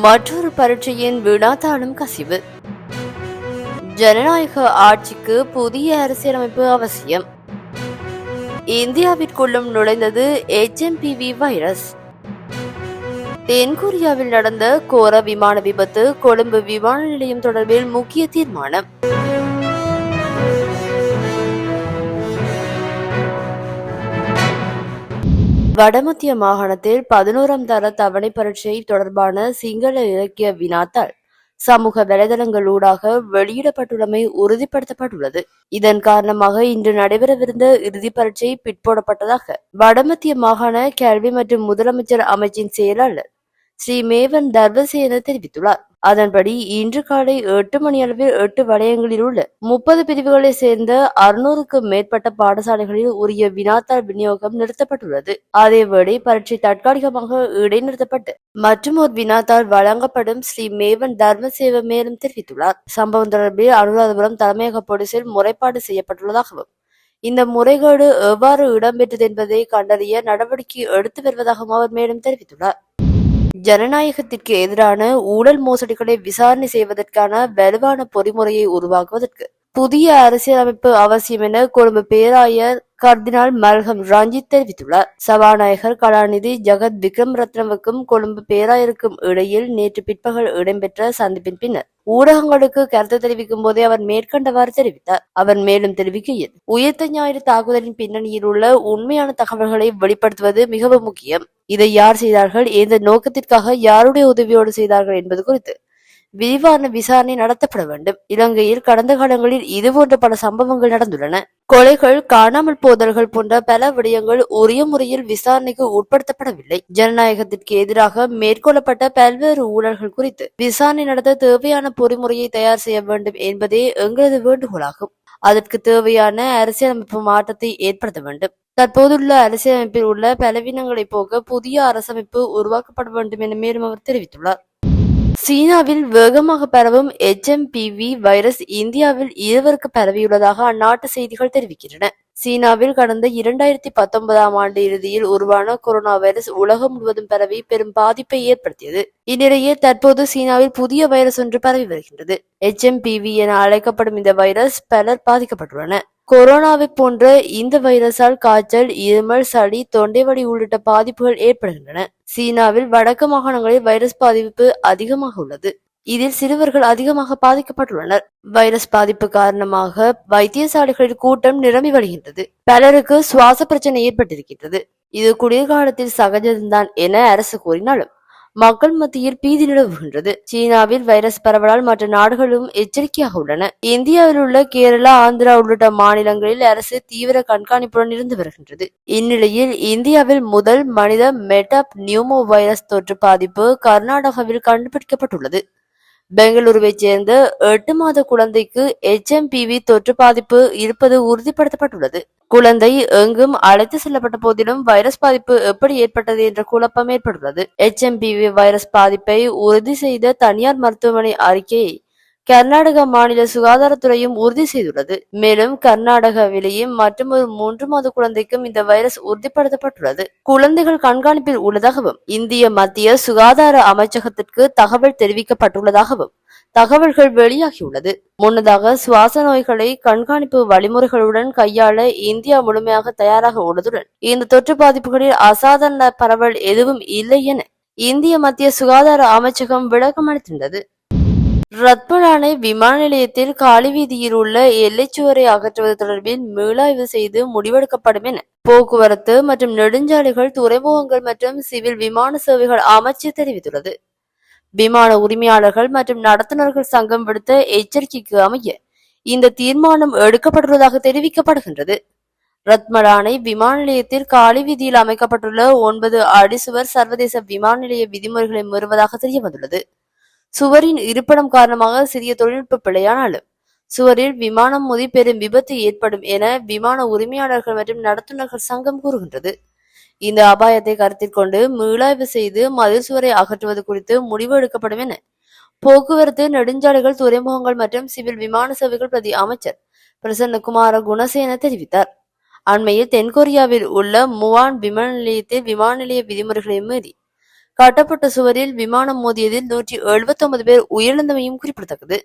மற்றொரு பரீட்சையின் வினாத்தாளும் கசிவு. ஜனநாயக ஆட்சிக்கு புதிய அரசியலமைப்பு அவசியம். இந்தியாவிற்குள்ளும் நுழைந்தது எச்எம்பிவி வைரஸ். தென்கொரியாவில் நடந்த கோர விமான விபத்து கொழும்பு விமான நிலையம் தொடர்பில் முக்கிய தீர்மானம். வடமத்திய மாகாணத்தில் பதினோராம் தர தவணை பரீட்சை தொடர்பான சிங்கள இலக்கிய வினாத்தாள். சமூக வலைதளங்களூடாக வெளியிடப்பட்டுள்ளமை உறுதிப்படுத்தப்பட்டுள்ளது. இதன் காரணமாக இன்று நடைபெறவிருந்த இறுதி பரீட்சை பிற்போடப்பட்டதாக வடமத்திய மாகாண கல்வி மற்றும் முதலமைச்சர் அமைச்சின் செயலாளர் ஸ்ரீ மேவன் தர்வசேன தெரிவித்துள்ளார். அதன்படி இன்று காலை எட்டு மணி அளவில் எட்டு வலயங்களில் உள்ள முப்பது பிரிவுகளை சேர்ந்த அறுநூறுக்கும் மேற்பட்ட பாடசாலைகளில் உரிய வினாத்தாள் விநியோகம் நிறுத்தப்பட்டுள்ளது. அதேவேளை பரீட்சை தற்காலிகமாக இடைநிறுத்தப்பட்டு மற்றும் ஒரு வினாத்தாள் வழங்கப்படும் ஸ்ரீ மேவன் தர்மசேவ மேலும் தெரிவித்துள்ளார். சம்பவம் தொடர்பில் அனுராதபுரம் தலைமையக போலீசில் முறைப்பாடு செய்யப்பட்டுள்ளதாகவும் இந்த முறைகேடு எவ்வாறு இடம்பெற்றது என்பதை கண்டறிய நடவடிக்கை எடுத்து வருவதாகவும் அவர் மேலும் தெரிவித்துள்ளார். ஜனநாயகத்திற்கு எதிரான ஊழல் மோசடிகளை விசாரணை செய்வதற்கான வலுவான பொறிமுறையை உருவாக்குவதற்கு புதிய அரசியலமைப்பு அவசியம் என கொழும்பு பேராயர் கர்தினால் மல்கம் ரஞ்சித் தெரிவித்துள்ளார். சபாநாயகர் கலாநிதி ஜெகத் விக்ரம் ரத்னவுக்கும் கொழும்பு பேராயருக்கும் இடையில் நேற்று பிற்பகல் இடம்பெற்ற சந்திப்பின் பின்னர் ஊடகங்களுக்கு கருத்து தெரிவிக்கும் போதே அவர் மேற்கண்டவாறு தெரிவித்தார். அவர் மேலும் தெரிவிக்கையில் உயிர்த்த ஞாயிறு தாக்குதலின் பின்னணியில் உள்ள உண்மையான தகவல்களை வெளிப்படுத்துவது மிகவும் முக்கியம். இதை யார் செய்தார்கள்? எந்த நோக்கத்திற்காக யாருடைய உதவியோடு செய்தார்கள் என்பது குறித்து. விரிவான விசாரணை நடத்தப்பட வேண்டும். இலங்கையில் கடந்த காலங்களில் இதுபோன்ற பல சம்பவங்கள் நடந்துள்ளன. கொலைகள் காணாமல் போதல்கள் போன்ற பல விடயங்கள் உரிய முறையில் விசாரணைக்கு உட்படுத்தப்படவில்லை. ஜனநாயகத்திற்கு எதிராக மேற்கொள்ளப்பட்ட பல்வேறு ஊழல்கள் குறித்து விசாரணை நடத்த தேவையான பொறிமுறையை தயார் செய்ய வேண்டும் என்பதே எங்களது வேண்டுகோளாகும். அதற்கு தேவையான அரசியலமைப்பு மாற்றத்தை ஏற்படுத்த வேண்டும். தற்போதுள்ள அரசியலமைப்பில் உள்ள பலவீனங்களை போக்க புதிய அரசமைப்பு உருவாக்கப்பட வேண்டும் என மேலும் அவர் தெரிவித்துள்ளார். சீனாவில் வேகமாக பரவும் HMPV வைரஸ் இந்தியாவில் இருவருக்கு பரவியுள்ளதாக அந்நாட்டு செய்திகள் தெரிவிக்கின்றன. சீனாவில் கடந்த இரண்டாயிரத்தி பத்தொன்பதாம் ஆண்டு இறுதியில் உருவான கொரோனா வைரஸ் உலகம் முழுவதும் பரவி பெரும் பாதிப்பை ஏற்படுத்தியது. இந்நிலையில் தற்போது சீனாவில் புதிய வைரஸ் ஒன்று பரவி வருகின்றது. HMPV என அழைக்கப்படும் இந்த வைரஸ் பலர் பாதிக்கப்பட்டுள்ளனர். கொரோனாவை போன்ற இந்த வைரஸால் காய்ச்சல் இருமல் சளி தொண்டைவடி உள்ளிட்ட பாதிப்புகள் ஏற்படுகின்றன. சீனாவில் வடக்கு மாகாணங்களில் வைரஸ் பாதிப்பு அதிகமாக உள்ளது. இதில் சிறுவர்கள் அதிகமாக பாதிக்கப்பட்டுள்ளனர். வைரஸ் பாதிப்பு காரணமாக வைத்தியசாலைகளில் கூட்டம் நிரம்பி வருகின்றது. பலருக்கு சுவாச பிரச்சனை ஏற்பட்டிருக்கின்றது. இது குளிர்காலத்தில் சகஜம்தான் என அரசு கூறினாலும் மக்கள் மத்தியில் பீதி நிலவுகின்றது. சீனாவில் வைரஸ் பரவலால் மற்ற நாடுகளும் எச்சரிக்கையாக உள்ளன. இந்தியாவில் உள்ள கேரளா ஆந்திரா உள்ளிட்ட மாநிலங்களில் அரசு தீவிர கண்காணிப்புடன் இருந்து வருகின்றது. இந்நிலையில் இந்தியாவில் முதல் மனித மெட்டாப் நியூமோ வைரஸ் தொற்று பாதிப்பு கர்நாடகாவில் கண்டுபிடிக்கப்பட்டுள்ளது. பெங்களூருவைச் சேர்ந்த எட்டு மாத குழந்தைக்கு எச்எம்பிவி தொற்று பாதிப்பு இருப்பது உறுதிப்படுத்தப்பட்டுள்ளது. குழந்தை எங்கும் அழைத்து செல்லப்பட்ட போதிலும் வைரஸ் பாதிப்பு எப்படி ஏற்பட்டது என்ற குழப்பம் ஏற்பட்டுள்ளது. எச்எம்பிவி வைரஸ் பாதிப்பை உறுதி செய்த தனியார் மருத்துவமனை அறிக்கையை கர்நாடக மாநில சுகாதாரத்துறையும் உறுதி செய்துள்ளது. மேலும் கர்நாடகாவிலேயும் மற்றொரு மூன்று மாத குழந்தைக்கும் இந்த வைரஸ் உறுதிப்படுத்தப்பட்டுள்ளது. குழந்தைகள் கண்காணிப்பில் உள்ளதாகவும் இந்திய மத்திய சுகாதார அமைச்சகத்திற்கு தகவல் தெரிவிக்கப்பட்டுள்ளதாகவும் தகவல்கள் வெளியாகியுள்ளது. முன்னதாக சுவாச நோய்களை கண்காணிப்பு வழிமுறைகளுடன் கையாள இந்தியா முழுமையாக தயாராக உள்ளதுடன் இந்த தொற்று பாதிப்புகளில் அசாதாரண பரவல் எதுவும் இல்லை என இந்திய மத்திய சுகாதார அமைச்சகம் விளக்கம் அளித்துள்ளது ரத்மலானை விமான நிலையத்தில் காலி வீதியில் உள்ள எல்லைச்சுவரை அகற்றுவது தொடர்பில் மீளாய்வு செய்து முடிவெடுக்கப்படும் என போக்குவரத்து மற்றும் நெடுஞ்சாலைகள் துறைமுகங்கள் மற்றும் சிவில் விமான சேவைகள் அமைச்சு தெரிவித்துள்ளது. விமான உரிமையாளர்கள் மற்றும் நடத்துனர்கள் சங்கம் விடுத்த எச்சரிக்கைக்கு அமைய இந்த தீர்மானம் எடுக்கப்பட்டுள்ளதாக தெரிவிக்கப்படுகின்றது. ரத்மலானை விமான நிலையத்தில் காலி வீதியில் அமைக்கப்பட்டுள்ள ஒன்பது அடிசுவர் சர்வதேச விமான நிலைய விதிமுறைகளை மீறுவதாக தெரிய வந்துள்ளது சுவரின் இருப்பிடம் காரணமாக சிறிய தொழில்நுட்ப பிழையானாலும் சுவரில் விமானம் மோதி பெரும் விபத்து ஏற்படும் என விமான உரிமையாளர்கள் மற்றும் நடத்துனர்கள் சங்கம் கூறுகின்றது. இந்த அபாயத்தை கருத்தில் கொண்டு மீளாய்வு செய்து மதில் சுவரை அகற்றுவது குறித்து முடிவு எடுக்கப்படும் என போக்குவரத்து நெடுஞ்சாலைகள் துறைமுகங்கள் மற்றும் சிவில் விமான சேவைகள் பிரதி அமைச்சர் பிரசன்னகுமார குணசேன தெரிவித்தார். அண்மையில் தென்கொரியாவில் உள்ள முவான் விமான நிலையத்தில் விமான நிலைய விதிமுறைகளை மீறி கட்டப்பட்ட சுவரில் விமானம் மோதியதில் நூற்றி எழுபத்தி ஒன்பது பேர் உயிரிழந்தமையும் குறிப்பிடத்தக்கது.